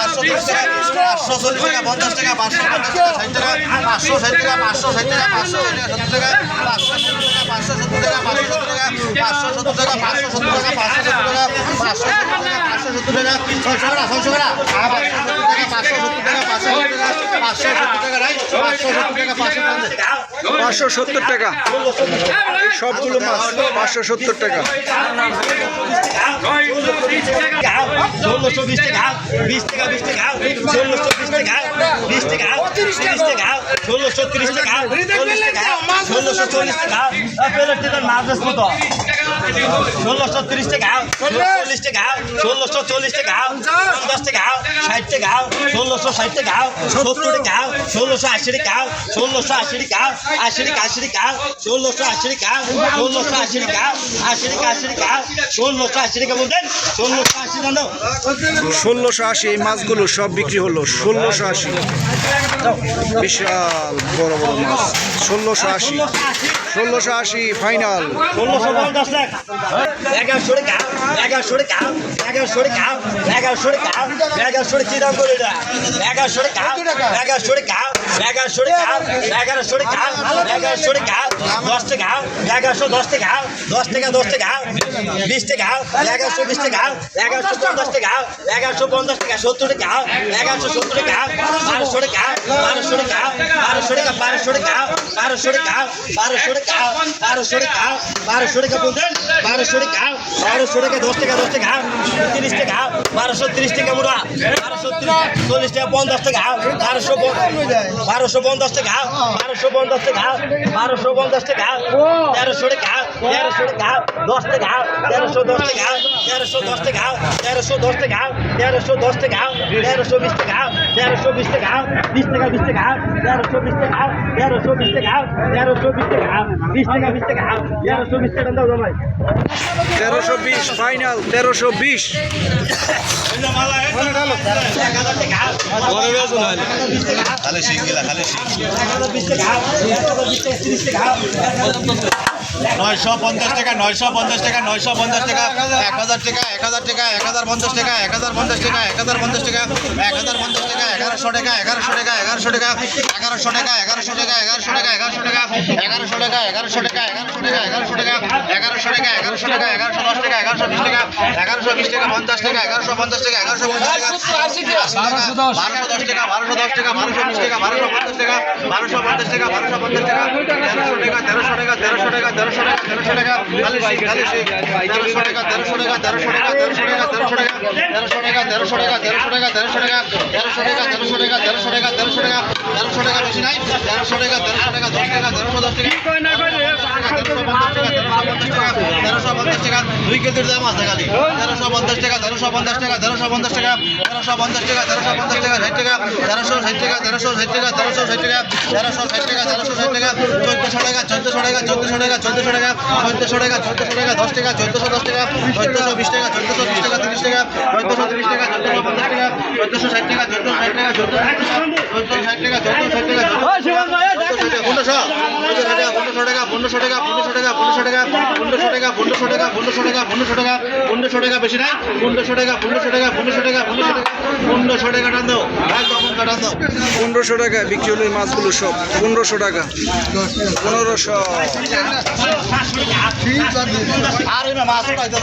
পাঁচশো টাকা পাঁচশো চল্লিশ টাকা পঞ্চাশ টাকা পাঁচশো পঞ্চাশ টাকা ষাট টাকা পাঁচশো ষাট টাকা পাঁচশো ষাট টাকা পাঁচশো ষাট টাকা সত্তর টাকা পাঁচশো সত্তর টাকা পাঁচশো সত্তর টাকা পাঁচশো সত্তর টাকা পাঁচশো সত্তর টাকা পাঁচশো সত্তর টাকা পাঁচশো সত্তর টাকা পাঁচশো সত্তর টাকা পাঁচশো সত্তর টাকা সত্তর টাকা সত্তর টাকা সত্তর টাকা পাঁচশো সত্তর টাকা সবগুলো মাছ পাঁচশো সত্তর টাকা ষোলোশো বিশ টাকা বিশ টাকা বিশ টাকা ষোলোশো বিশ টাকা বিশ টাকা তিরিশ টাকা ষোলোশো তিরিশ টাকা ষোলোশো চল্লিশ টাকা মাছ বেশ কত ষোলোশো তিরিশ টাকা চল্লিশ টাকা ষোলোশো চল্লিশ টাকা পঞ্চাশ। টাকা ষাট টাকা ষোলোশো ষাট টাকা সত্তর টাকা ষোলোশো আশি টাকা ষোলোশো আশি টাকা আশি টাকা আশি টাকা ষোলোশো আশি টাকা ষোলোশো আশি টাকা আশি টাকা আশি টাকা ষোলোশো আশি টাকা বলতেন ষোলোশো আশি জানো ষোলোশো আশি এই মাছগুলো সব বিক্রি হলো ষোলোশো আশি। বিশাল বড় বড় মাছ। ষোলোশো আশি ষোলোশো আশি ফাইনাল। ষোলোশো পঞ্চাশ লাখ। এগারোশো টাকা এগারোশো টাকা এগারোশো টাকা এগারোশো টাকা এগারোশো চিরাম করে এগারোশো এগারোশো খাও এগারোশো ঘাল এগারোশো ঘাল এগারোশো ঘাল দশটা ঘাল এগারোশো দশটা ঘাল দশ টাকা দশটা ঘাল বিশটা ঘাল এগারোশো বিশটা ঘাল এগারোশো পঞ্চাশটা ঘাল এগারোশো পঞ্চাশ টাকা সত্তরটা ঘাল এগারোশো সত্তরটা ঘাল বারোশো ঘাল বারোশো ঘাল বারোশো টাকা বারোশো ঘাল বারোশো ঘাল বারোশো ঘাল বারোশো ঘাল বারোশো টাকা বলতেন বারোশো ঘাল বারোশো টাকা দশ টাকা দশ টাকা তিরিশ টাকা বারোশো তিরিশ টাকা মোটা বারোশো তিরিশ চল্লিশ টাকা পঞ্চাশ টাকা বারোশো বারোশো পঞ্চাশ টাকা বারোশো পঞ্চাশ টাকা বারোশো পঞ্চাশ টাকা তেরোশো টাকা তেরোশো টাকা দশ টাকা তেরোশো দশ টাকা তেরোশো দশ টাকা তেরোশো দশ টাকা তেরোশো দশ টাকা তেরোশো বিশ টাকা তেরোশো বিশ টাকা বিশ টাকা বিশ টাকা তেরোশো বিশ টাকা তেরোশো বিশ টাকা তেরোশো বিশ টাকা বিশ টাকা বিশ টাকা তেরোশো বিশ টাকা দাও জামাই তেরোশো বিশ ফাইনাল তেরোশো বিশ খালি নয়শো পঞ্চাশ টাকা নয়শো পঞ্চাশ টাকা নয়শো পঞ্চাশ টাকা এক হাজার টাকা এক হাজার টাকা এক হাজার পঞ্চাশ টাকা এক হাজার পঞ্চাশ টাকা এক হাজার পঞ্চাশ টাকা এক হাজার পঞ্চাশ টাকা এগারোশো টাকা এগারোশো টাকা এগারোশো টাকা এগারোশো টাকা এগারোশো টাকা এগারোশো টাকা এগারোশো টাকা এগারোশো টাকা এগারোশো টাকা এগারোশো টাকা এগারোশো টাকা এগারোশো টাকা এগারোশো টাকা এগারোশো দশ টাকা এগারোশো বিশ টাকা এগারোশো বিশ টাকা পঞ্চাশ টাকা এগারোশো পঞ্চাশ টাকা এগারোশো পঞ্চাশ টাকা বারোশো দশ টাকা বারোশো দশ টাকা বারোশো বিশ টাকা বারোশো পঞ্চাশ টাকা বারোশো পঞ্চাশ টাকা বারোশো পঞ্চাশ টাকা তেরোশো টাকা তেরোশো টাকা তেরোশো টাকা তেরোশো টাকা তেরোশো টাকা তেরোশো টাকা তেরোশো টাকা তেরোশো টাকা তেরোশো টাকা তেরোশো টাকা তেরোশো টাকা তেরোশো টাকা তেরোশো টাকা তেরোশো টাকা তেরোশো টাকা তেরোশো টাকা তেরোশো টাকা বেশি নাই তেরোশো টাকা তেরোশো টাকা দশ টাকা তেরোশো দশ টাকা তেরোশো পঞ্চাশ টাকা দুই কেজির দাম পঞ্চাশ টাকা তেরোশো পঞ্চাশ টাকা তেরোশো পঞ্চাশ টাকা তেরোশো পঞ্চাশ টাকা তেরোশো পঞ্চাশ টাকা ষাট টাকা তেরোশো ষাট টাকা তেরোশো ষাট টাকা তেরোশো ষাট টাকা তেরোশো ষাট টাকা তেরোশো টাকা চোদ্দশো টাকা চোদ্দশো টাকা চোদ্দশো টাকা চোদ্দশো টাকা চোদ্দশো টাকা চোদ্দশো টাকা দশ টাকা চোদ্দশো দশ টাকা চোদ্দশো বিশ টাকা চোদ্দশো বিশ টাকা তিরিশ টাকা চোদ্দশো টাকা চোদ্দশো পঞ্চাশ টাকা চোদ্দশো টাকা চোদ্দশো টাকা চোদ্দশো টাকা চোদ্দশো ষাট টাকা পনেরোশো পনেরোশো টাকা পনেরোশো টাকা পনেরোশো টাকা পনেরোশো টাকা পনেরোশো টাকা পনেরোশো টাকা পনেরোশো টাকা পনেরোশো টাকা পনেরোশো টাকা বেশি নাই পনেরোশো টাকা পনেরোশো টাকা পনেরোশো টাকা পনেরোশো টাকা পনেরোশো টাকা টান দাও পনেরোশো টাকা বিক্রি হলো এই মাছগুলো সব পনেরোশো টাকা পনেরোশো আর মাছ পাইতে